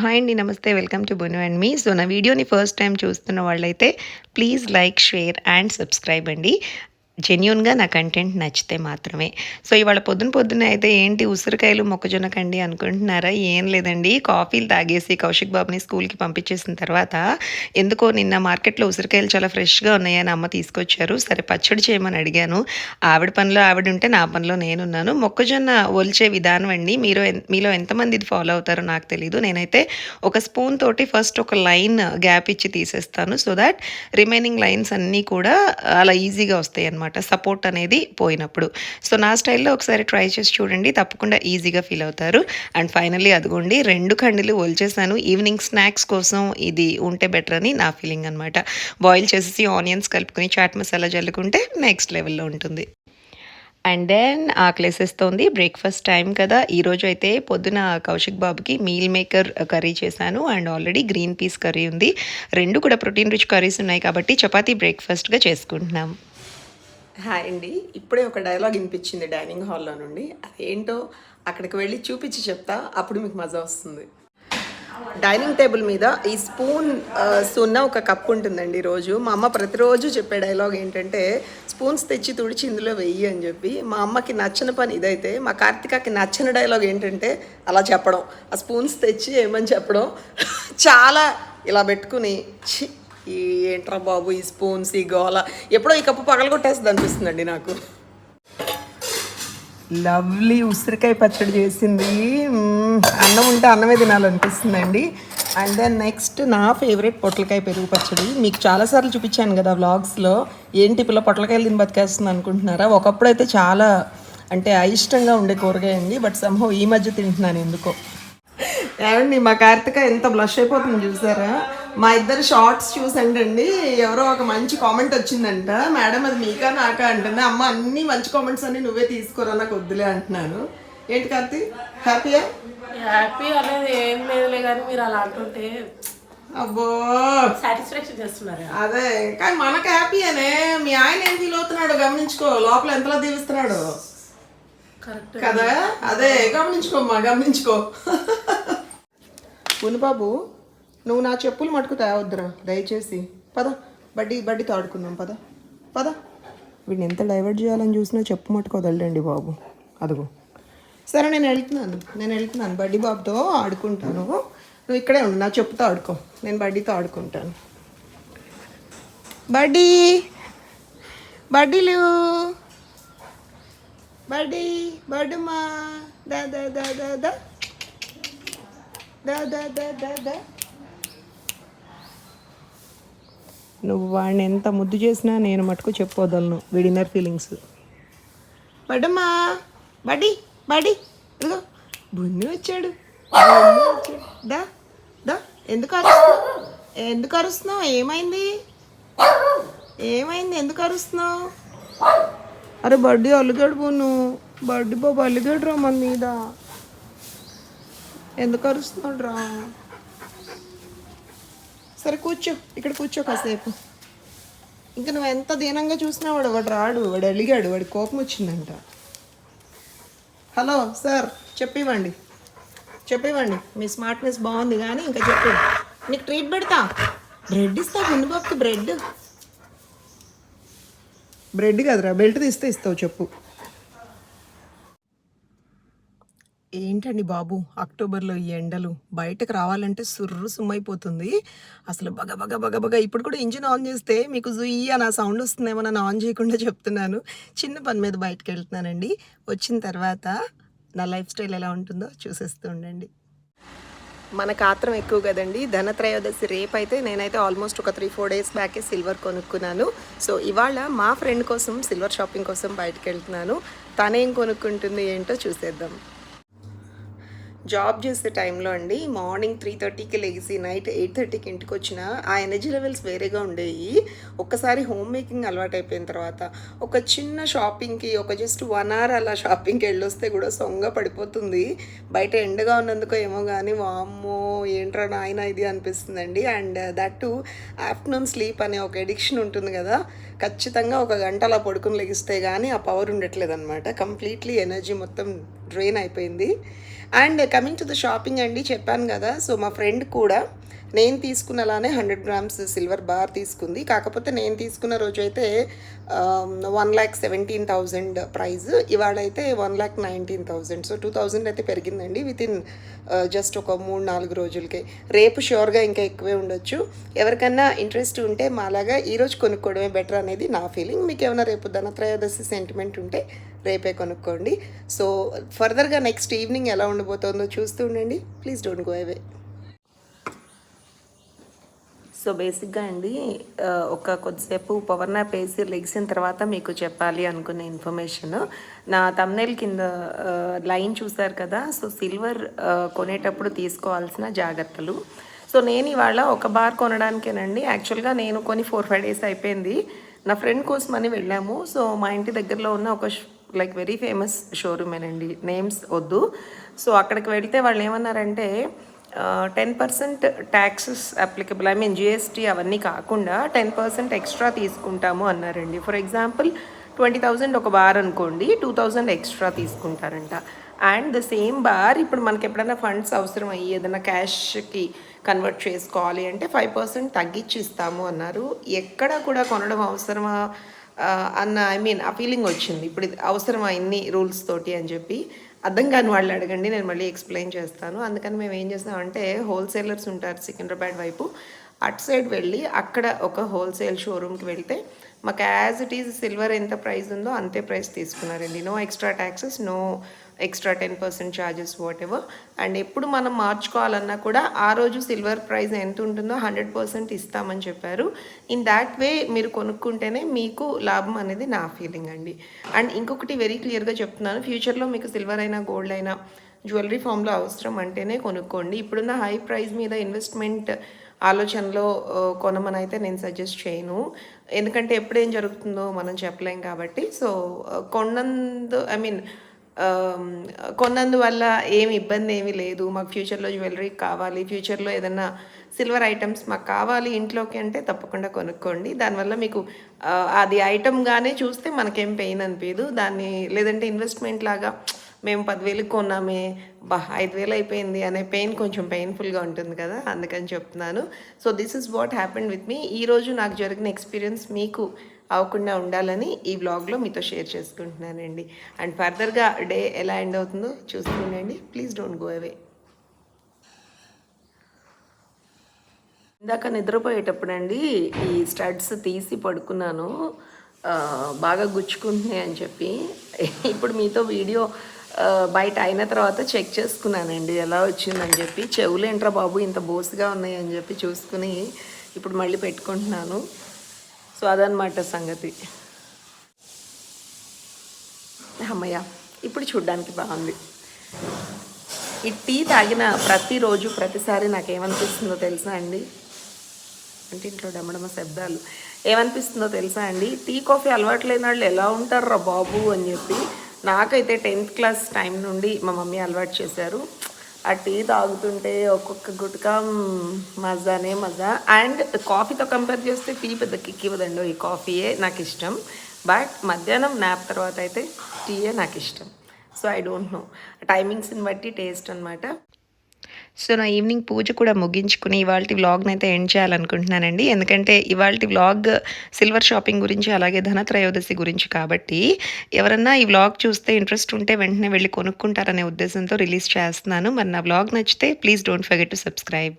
Hi అండి నమస్తే welcome to బును అండ్ మీ. సో నా వీడియోని ఫస్ట్ టైం చూస్తున్న వాళ్ళైతే please like share and subscribe అండి. జెన్యున్గా నా కంటెంట్ నచ్చితే మాత్రమే. సో ఇవాళ పొద్దున పొద్దున అయితే ఏంటి ఉసిరికాయలు మొక్కజొన్న కండి అనుకుంటున్నారా? ఏం లేదండి. కాఫీలు తాగేసి కౌశిక్ బాబుని స్కూల్కి పంపించేసిన తర్వాత ఎందుకో నిన్న మార్కెట్లో ఉసిరికాయలు చాలా ఫ్రెష్గా ఉన్నాయని అమ్మ తీసుకొచ్చారు. సరే పచ్చడి చేయమని అడిగాను. ఆవిడ పనిలో ఆవిడ ఉంటే నా పనిలో నేనున్నాను. మొక్కజొన్న ఒలిచే విధానం అండి. మీరు మీలో ఎంతమంది ఇది ఫాలో అవుతారో నాకు తెలియదు నేనైతే ఒక స్పూన్ తోటి ఫస్ట్ ఒక లైన్ గ్యాప్ ఇచ్చి తీసేస్తాను. సో దాట్ రిమైనింగ్ లైన్స్ అన్నీ కూడా అలా ఈజీగా వస్తాయి అనమాట సపోర్ట్ అనేది పోయినప్పుడు. సో నా స్టైల్లో ఒకసారి ట్రై చేసి చూడండి తప్పకుండా ఈజీగా ఫీల్ అవుతారు. అండ్ ఫైనల్లీ అదిగోండి రెండు కండిలు ఒలిచేసాను. ఈవినింగ్ స్నాక్స్ కోసం ఇది ఉంటే బెటర్ అని నా ఫీలింగ్ అనమాట బాయిల్ చేసేసి ఆనియన్స్ కలుపుకొని చాట్ మసాలా జల్లుకుంటే నెక్స్ట్ లెవెల్లో ఉంటుంది. అండ్ దెన్ ఆకలేసేస్తోంది బ్రేక్ఫాస్ట్ టైం కదా. ఈరోజు అయితే పొద్దున కౌశిక్ బాబుకి మీల్ మేకర్ కర్రీ చేశాను. And already green peas curry ఉంది. రెండు కూడా ప్రోటీన్ రిచ్ కర్రీస్ ఉన్నాయి కాబట్టి చపాతీ బ్రేక్ఫాస్ట్గా చేసుకుంటున్నాం. హాయ్ అండి. ఇప్పుడే ఒక డైలాగ్ వినిపించింది డైనింగ్ హాల్లో నుండి. అదేంటో అక్కడికి వెళ్ళి చూపించి చెప్తా అప్పుడు మీకు మజా వస్తుంది. డైనింగ్ టేబుల్ మీద ఈ స్పూన్ సున్న ఒక కప్పు ఉంటుందండి రోజు. మా అమ్మ ప్రతిరోజు చెప్పే డైలాగ్ ఏంటంటే స్పూన్స్ తెచ్చి తుడిచి ఇందులో వెయ్యి అని చెప్పి. మా అమ్మకి నచ్చని పని ఇదైతే మా కార్తికాకి నచ్చని డైలాగ్ ఏంటంటే అలా చెప్పడం. ఆ స్పూన్స్ తెచ్చి ఏమని చెప్పడం? చాలా ఇలా పెట్టుకుని ఈ ఏంట్రా బాబు ఈ స్పూన్స్ ఈ గోల. ఎప్పుడో ఈ కప్పు పగలగొట్టేస్తుంది అనిపిస్తుందండి నాకు. లవ్లీ ఉసిరికాయ పచ్చడి చేసింది. అన్నం ఉంటే అన్నమే తినాలనిపిస్తుందండి. అండ్ దెన్ నెక్స్ట్ నా ఫేవరెట్ పొట్లకాయ పెరుగు పచ్చడి. మీకు చాలాసార్లు చూపించాను కదా వ్లాగ్స్లో. ఏంటి పిల్ల పొట్లకాయలు తిని బతికేస్తుంది అనుకుంటున్నారా? ఒకప్పుడు అయితే చాలా అంటే అయిష్టంగా ఉండే కూరగాయ అండి బట్ సంహో ఈ మధ్య తింటున్నాను ఎందుకో. ఏమండి మా కార్తిక ఎంత బ్లష్ అయిపోతుంది చూసారా? మా ఇద్దరు షార్ట్స్ చూసండి ఎవరో ఒక మంచి కామెంట్ వచ్చిందంట. మేడం అది మీకా నాకా? అంటుంది. అమ్మ అన్ని మంచి కామెంట్స్ అన్ని నువ్వే తీసుకోరా? నాకు వద్దులే అంటున్నాను. ఏంటి కార్తీ? హ్యాపీయా హ్యాపీ అనేది ఏం లేదులే కానీ మీరు అలా అంటుంటే అబ్బో! సాటిస్ఫాక్షన్ చేస్తున్నారు? అదే. కానీ మనకు హ్యాపీయేనే మీ ఆయన ఏం ఫీల్ అవుతున్నాడు గమనించుకో. లోపల ఎంతలా దీవిస్తున్నాడు. కరెక్ట్ కదా? అదే. గమనించుకోమ్మా గమనించుకో. బాబు. నువ్వు నా చెప్పులు మటుకు తేవద్దురా దయచేసి. పద బడ్డీ బడ్డీతో ఆడుకుందాం పద. పద. వీడిని ఎంత డైవర్ట్ చేయాలని చూసినా చెప్పు మటుకు వదలండి బాబు. అదిగో. సరే నేను వెళ్తున్నాను. నేను వెళ్తున్నాను. బడ్డీ బాబుతో ఆడుకుంటాను. నువ్వు ఇక్కడే ఉండు నా చెప్పుతో ఆడుకో. నేను బడ్డీతో ఆడుకుంటాను. బడ్డీ! బడ్డీలు! బడ్డీ! బడ్డమ్మా దా దా దా దా. దా దా దా దా దా దా నువ్వు వాడిని ఎంత ముద్దు చేసినా నేను మటుకు చెప్పొదలను వీడి ఇన్నర్ ఫీలింగ్స్ బడమ్మా బడి బడి. ఇదిగో. బున్ని వచ్చాడు. దా దా. ఎందుకు అరుస్తున్నావు? ఎందుకు అరుస్తున్నావు? ఏమైంది? ఏమైంది? ఎందుకు అరుస్తున్నావు? అరే బడ్డీ అల్లుగడు బోను బడ్డీ బాబు అల్లుగడు రా మన మీద. ఎందుకు అరుస్తున్నాడు రా సరే కూర్చో ఇక్కడ కూర్చో కాసేపు. ఇంకా నువ్వు ఎంత దీనంగా చూసినా వాడు వాడు రాడు వాడు అలిగాడు వాడి కోపం వచ్చిందంట. హలో సార్ చెప్పివ్వండి. చెప్పివ్వండి. మీ స్మార్ట్నెస్ బాగుంది కానీ ఇంకా చెప్పి. నీకు ట్రీట్ పెడతా. బ్రెడ్ ఇస్తా ముందు బ్రెడ్. బ్రెడ్ కదరా బెల్ట్ తీస్తే ఇస్తావు చెప్పు. ఏంటండి బాబు? అక్టోబర్లో ఈ ఎండలు బయటకు రావాలంటే సుర్రు సుమ్మైపోతుంది. అసలు బగ బగ బగ బగ ఇప్పుడు కూడా ఇంజిన్ ఆన్ చేస్తే మీకు జుయ్యి అని ఆ సౌండ్ వస్తుందేమో నన్ను ఆన్ చేయకుండా చెప్తున్నాను. చిన్న పని మీద బయటకు వెళ్తున్నానండి. వచ్చిన తర్వాత నా లైఫ్ స్టైల్ ఎలా ఉంటుందో చూసేస్తూ ఉండండి. మనకు ఆత్రం ఎక్కువ కదండి. ధనత్రయోదశి రేపు అయితే నేనైతే ఆల్మోస్ట్ ఒక త్రీ ఫోర్ డేస్ బ్యాకే సిల్వర్ కొనుక్కున్నాను. సో ఇవాళ మా ఫ్రెండ్ కోసం సిల్వర్ షాపింగ్ కోసం బయటకు వెళ్తున్నాను. తనేం కొనుక్కుంటుంది ఏంటో చూసేద్దాం. జాబ్ చేసే టైంలో అండి మార్నింగ్ త్రీ థర్టీకి లేచి నైట్ ఎయిట్ థర్టీకి ఇంటికి వచ్చిన ఆ ఎనర్జీ లెవెల్స్ వేరేగా ఉండేవి ఒక్కసారి హోమ్ మేకింగ్ అలవాటు అయిపోయిన తర్వాత ఒక చిన్న షాపింగ్కి ఒక జస్ట్ వన్ అవర్ అలా షాపింగ్కి వెళ్ళొస్తే కూడా సొంగ పడిపోతుంది. బయట ఎండగా ఉన్నందుకు ఏమో కానీ వామ్మో ఏంట్రా నాయన ఇది అనిపిస్తుందండి. And that to afternoon sleep అనే ఒక ఎడిక్షన్ ఉంటుంది కదా ఖచ్చితంగా ఒక గంట అలా పడుకుని లెగిస్తే కానీ ఆ పవర్ ఉండట్లేదు అనమాట కంప్లీట్లీ ఎనర్జీ మొత్తం డ్రైన్ అయిపోయింది. And coming to the shopping అండి చెప్పాను కదా సో మా ఫ్రెండ్ కూడా నేను తీసుకున్నలానే హండ్రెడ్ గ్రామ్స్ సిల్వర్ బార్ తీసుకుంది. కాకపోతే నేను తీసుకున్న రోజు అయితే one lakh seventeen thousand price. ఇవాళైతే one lakh nineteen thousand. So two thousand అయితే పెరిగిందండి విత్ ఇన్ జస్ట్ ఒక మూడు నాలుగు రోజులకే. రేపు షూర్గా ఇంకా ఎక్కువే ఉండొచ్చు. ఎవరికన్నా ఇంట్రెస్ట్ ఉంటే మాలాగా ఈరోజు కొనుక్కోవడమే బెటర్ అనేది నా ఫీలింగ్. మీకు ఏమైనా రేపు ధనత్రయోదశి సెంటిమెంట్ ఉంటే రేపే కొనుక్కోండి. సో ఫర్దర్గా నెక్స్ట్ ఈవినింగ్ ఎలా ఉండబోతుందో చూస్తూ ఉండండి. Please don't go away. So బేసిక్గా అండి ఒక కొద్దిసేపు పవర్ నాప్ వేసి లెగిసిన తర్వాత మీకు చెప్పాలి అనుకునే ఇన్ఫర్మేషన్ నా తమ్నెల్ కింద లైన్ చూసారు కదా సో సిల్వర్ కొనేటప్పుడు తీసుకోవాల్సిన జాగ్రత్తలు. సో నేను ఇవాళ ఒక బార్ కొనడానికేనండి. యాక్చువల్గా నేను కొని ఫోర్ ఫైవ్ డేస్ అయిపోయింది. నా ఫ్రెండ్ కోసం అని వెళ్ళాము. సో మా ఇంటి దగ్గరలో ఉన్న ఒక లైక్ వెరీ ఫేమస్ షోరూమేనండి నేమ్స్ వద్దు. సో అక్కడికి వెళ్తే వాళ్ళు ఏమన్నారంటే ten percent taxes applicable I mean GST అవన్నీ కాకుండా టెన్ పర్సెంట్ ఎక్స్ట్రా తీసుకుంటాము అన్నారండి. ఫర్ ఎగ్జాంపుల్ ట్వంటీ థౌజండ్ ఒక బార్ అనుకోండి టూ థౌజండ్ ఎక్స్ట్రా తీసుకుంటారంట. అండ్ ద సేమ్ బార్ ఇప్పుడు మనకి ఎప్పుడైనా ఫండ్స్ అవసరం అయ్యి ఏదైనా క్యాష్కి కన్వర్ట్ చేసుకోవాలి అంటే ఫైవ్ పర్సెంట్ తగ్గించి ఇస్తాము అన్నారు. ఎక్కడ కూడా కొనడం అవసరమా? అన్న ఐ మీన్ ఆ ఫీలింగ్ వచ్చింది. ఇప్పుడు అవసరమా ఇన్ని రూల్స్ తోటి అని చెప్పి. అర్థం కాని వాళ్ళు అడగండి నేను మళ్ళీ ఎక్స్ప్లెయిన్ చేస్తాను. అందుకని మేము ఏం చేస్తామంటే హోల్సేలర్స్ ఉంటారు సికింద్రాబాద్ వైపు. అటు సైడ్ వెళ్ళి అక్కడ ఒక హోల్సేల్ షోరూమ్కి వెళ్తే మాకు యాజ్ ఇట్ ఈజ్ సిల్వర్ ఎంత ప్రైస్ ఉందో అంతే ప్రైస్ తీసుకున్నారండి. No extra taxes no extra ten percent charges whatever and ఎప్పుడు మనం మార్చుకోవాలన్నా కూడా ఆ రోజు సిల్వర్ ప్రైస్ ఎంత ఉంటుందో హండ్రెడ్ పర్సెంట్ ఇస్తామని చెప్పారు. ఇన్ దాట్ వే మీరు కొనుక్కుంటేనే మీకు లాభం అనేది నా ఫీలింగ్ అండి. అండ్ ఇంకొకటి వెరీ క్లియర్గా చెప్తున్నాను ఫ్యూచర్లో మీకు సిల్వర్ అయినా గోల్డ్ అయినా జ్యువెలరీ ఫామ్లో అవసరం అంటేనే కొనుక్కోండి. ఇప్పుడున్న హై ప్రైస్ మీద ఇన్వెస్ట్మెంట్ ఆలోచనలో కొనమని అయితే నేను సజెస్ట్ చేయను. ఎందుకంటే ఎప్పుడేం జరుగుతుందో మనం చెప్పలేం కాబట్టి. సో కొన్నందు ఐ మీన్ కొన్నందువల్ల ఏమి ఇబ్బంది ఏమీ లేదు. మాకు ఫ్యూచర్లో జ్యువెలరీ కావాలి. ఫ్యూచర్లో ఏదైనా సిల్వర్ ఐటమ్స్ మాకు కావాలి ఇంట్లోకి అంటే తప్పకుండా కొనుక్కోండి. దానివల్ల మీకు అది ఐటమ్గానే చూస్తే మనకేం పెయిన్ అనిపించదు దాన్ని లేదంటే ఇన్వెస్ట్మెంట్ లాగా మేము పదివేలకు కొన్నామే బా ఐదు వేలు అయిపోయింది అనే పెయిన్ కొంచెం పెయిన్ఫుల్గా ఉంటుంది కదా అందుకని చెప్తున్నాను. So this is what happened with me. ఈరోజు నాకు జరిగిన ఎక్స్పీరియన్స్ మీకు అవ్వకుండా ఉండాలని ఈ బ్లాగ్లో మీతో షేర్ చేసుకుంటున్నానండి. అండ్ ఫర్దర్గా డే ఎలా ఎండ్ అవుతుందో చూస్తుండండి. Please don't go away. ఇందాక నిద్రపోయేటప్పుడు అండి ఈ స్టడ్స్ తీసి పడుకున్నాను. బాగా గుచ్చుకుంటున్నాయి అని చెప్పి. ఇప్పుడు మీతో వీడియో బయట అయిన తర్వాత చెక్ చేసుకున్నానండి. ఎలా వచ్చిందని చెప్పి. చెవులు ఏంట్రా బాబు ఇంత బోసుగా ఉన్నాయి అని చెప్పి చూసుకుని ఇప్పుడు మళ్ళీ పెట్టుకుంటున్నాను. సో అదనమాట సంగతి. అమ్మయ్య ఇప్పుడు చూడ్డానికి బాగుంది. ఈ టీ తాగిన ప్రతిరోజు ప్రతిసారి నాకేమనిపిస్తుందో తెలుసా అండి? అంటే ఇంట్లో డమడమ శబ్దాలు. ఏమనిపిస్తుందో తెలుసా అండి? టీ కాఫీ అలవాటు లేని వాళ్ళు ఎలా ఉంటారా బాబు అని చెప్పి నాకైతే టెన్త్ క్లాస్ టైం నుండి మా మమ్మీ అలవాటు చేశారు. ఆ టీ తాగుతుంటే ఒక్కొక్క గుట్కా మజానే మజా. అండ్ కాఫీతో కంపేర్ చేస్తే టీ పెద్ద కిక్ ఇవ్వదండి. ఈ కాఫీయే నాకు ఇష్టం. బట్ మధ్యాహ్నం నాప్ తర్వాత అయితే టీయే నాకు ఇష్టం. సో ఐ డోంట్ నో టైమింగ్స్ని బట్టి టేస్ట్ అనమాట సో నా ఈవినింగ్ పూజ కూడా ముగించుకుని ఇవాళ వ్లాగ్ని అయితే ఎండ్ చేయాలనుకుంటున్నానండి. ఎందుకంటే ఇవాళ వ్లాగ్ సిల్వర్ షాపింగ్ గురించి అలాగే ధనత్రయోదశి గురించి కాబట్టి ఎవరన్నా ఈ వ్లాగ్ చూస్తే ఇంట్రెస్ట్ ఉంటే వెంటనే వెళ్ళి కొనుక్కుంటారనే ఉద్దేశంతో రిలీజ్ చేస్తున్నాను. మరి నా వ్లాగ్ నచ్చితే please don't forget to subscribe.